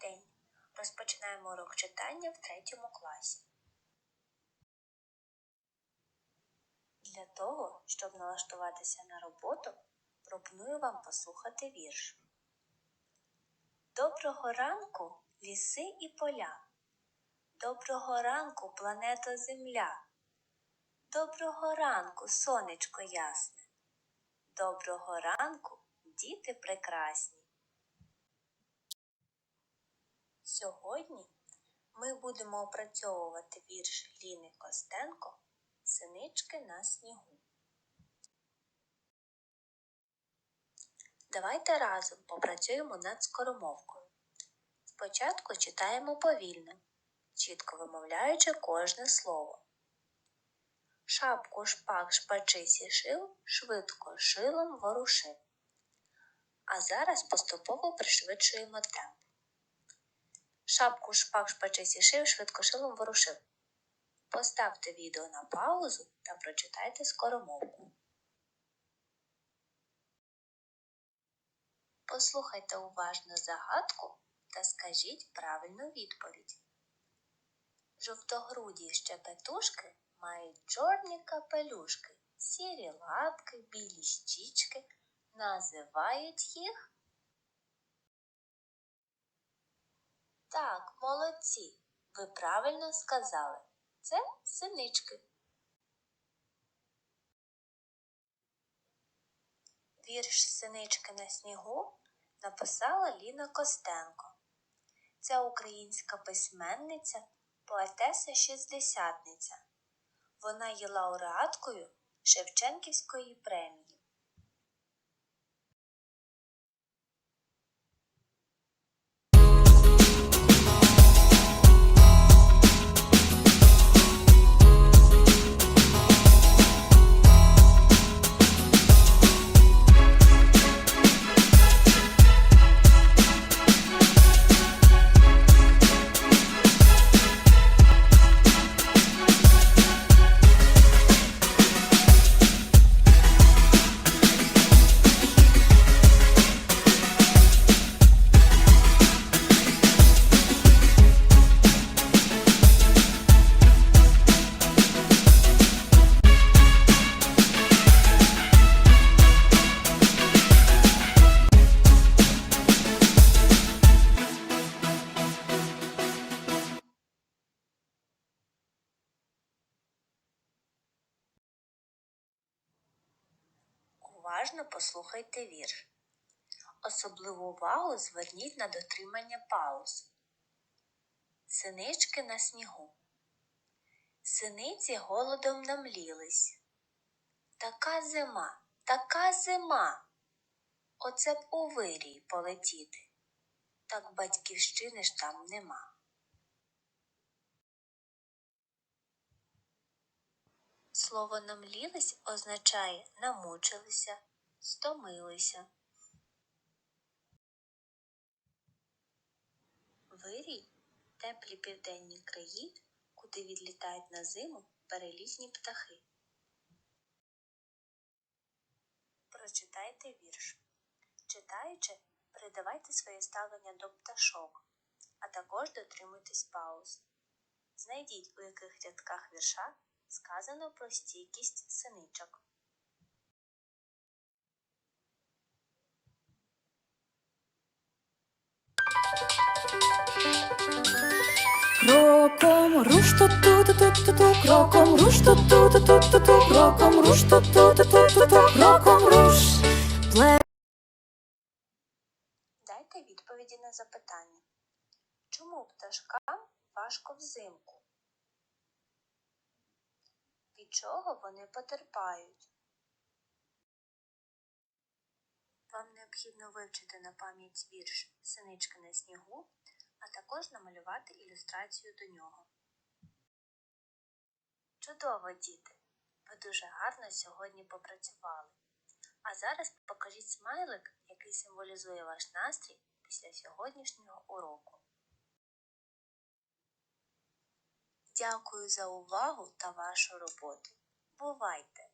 день! Розпочинаємо урок читання в третьому класі. Для того, щоб налаштуватися на роботу, пропоную вам послухати вірш. Доброго ранку, ліси і поля. Доброго ранку, планета Земля. Доброго ранку, сонечко ясне. Доброго ранку, діти прекрасні. Сьогодні ми будемо опрацьовувати вірш Ліни Костенко Синички на снігу. Давайте разом попрацюємо над скоромовкою. Спочатку читаємо повільно, чітко вимовляючи кожне слово. Шапку шпак шпачи сішив, швидко шилом ворушив. А зараз поступово пришвидшуємо темп. Шапку шпак шпачи сішив, швидко шилом ворушив. Поставте відео на паузу та прочитайте скоромовку. Послухайте уважно загадку та скажіть правильну відповідь. Жовтогруді щепетушки мають чорні капелюшки, сірі лапки, білі щічки. Називають їх. Так, молодці. Ви правильно сказали. Це синички. Вірш Синички на снігу написала Ліна Костенко. Це українська письменниця, поетеса шістдесятниця. Вона є лауреаткою Шевченківської премії. Уважно послухайте вірш. Особливу увагу зверніть на дотримання пауз. Синички на снігу. Синиці голодом намлілись. Така зима, така зима. Оце б у вирій полетіти. Так батьківщини ж там нема. Слово намлілись означає намучилися, стомилися. Вирій теплі південні краї, куди відлітають на зиму перелісні птахи. Прочитайте вірш. Читаючи, передавайте своє ставлення до пташок, а також дотримуйтесь пауз. Знайдіть, у яких рядках вірша сказано про стійкість синичок. Кроком руш ту ту ту ту ту ту кроком руш ту ту ту ту ту ту кроком руш ту ту ту ту ту ту кроком руш Дайте відповіді на запитання. Чому пташкам важко взимку? Від чого вони потерпають? Вам необхідно вивчити на пам'ять вірш Синичка на снігу, а також намалювати ілюстрацію до нього. Чудово, діти! Ви дуже гарно сьогодні попрацювали. А зараз покажіть смайлик, який символізує ваш настрій після сьогоднішнього уроку. Дякую за увагу та вашу роботу. Бувайте!